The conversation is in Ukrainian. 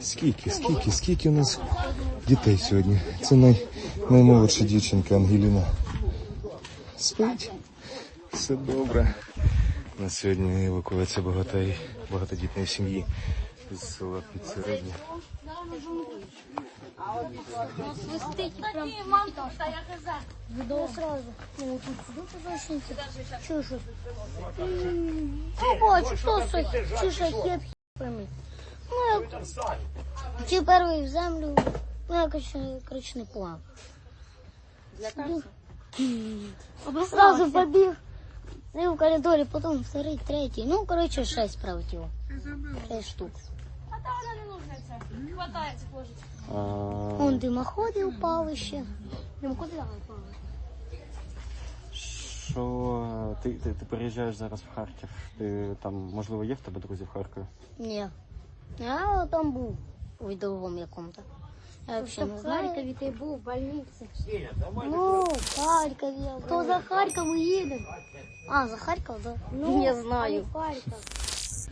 Скільки, скільки, скільки у нас дітей сьогодні? Це най, наймолодша дівчинка Ангеліна. Спить. Все добре. У нас сьогодні евакуація багатої, багатодітної сім'ї з села Підсередня. Видал сразу. Ну, вот тут сюда ж? Ну, бачу, що це? Чи шахет пойми. Ну, як... Чи перший в землю, ну, якось, коротше, не плав. Сразу побіг. І в коридорі, потім вторий, третій. Ну, коротше, шесть пролетіло. Шесть штук. А та вона не нужна це. Не хватає цих. Вон димоходи упали ще. Димоходи упали. Що ти, ти, ти переїжджаєш зараз в Харків? Ти там, можливо, є в тебе друзі в Харкові? Ні. Я там був у відовому якому-то. Я взагалі не знаю. ти був в больниці. Ну, в Харкові. То за Харків ми їдемо. А, за Харків, да? Ну, я знаю. Харків.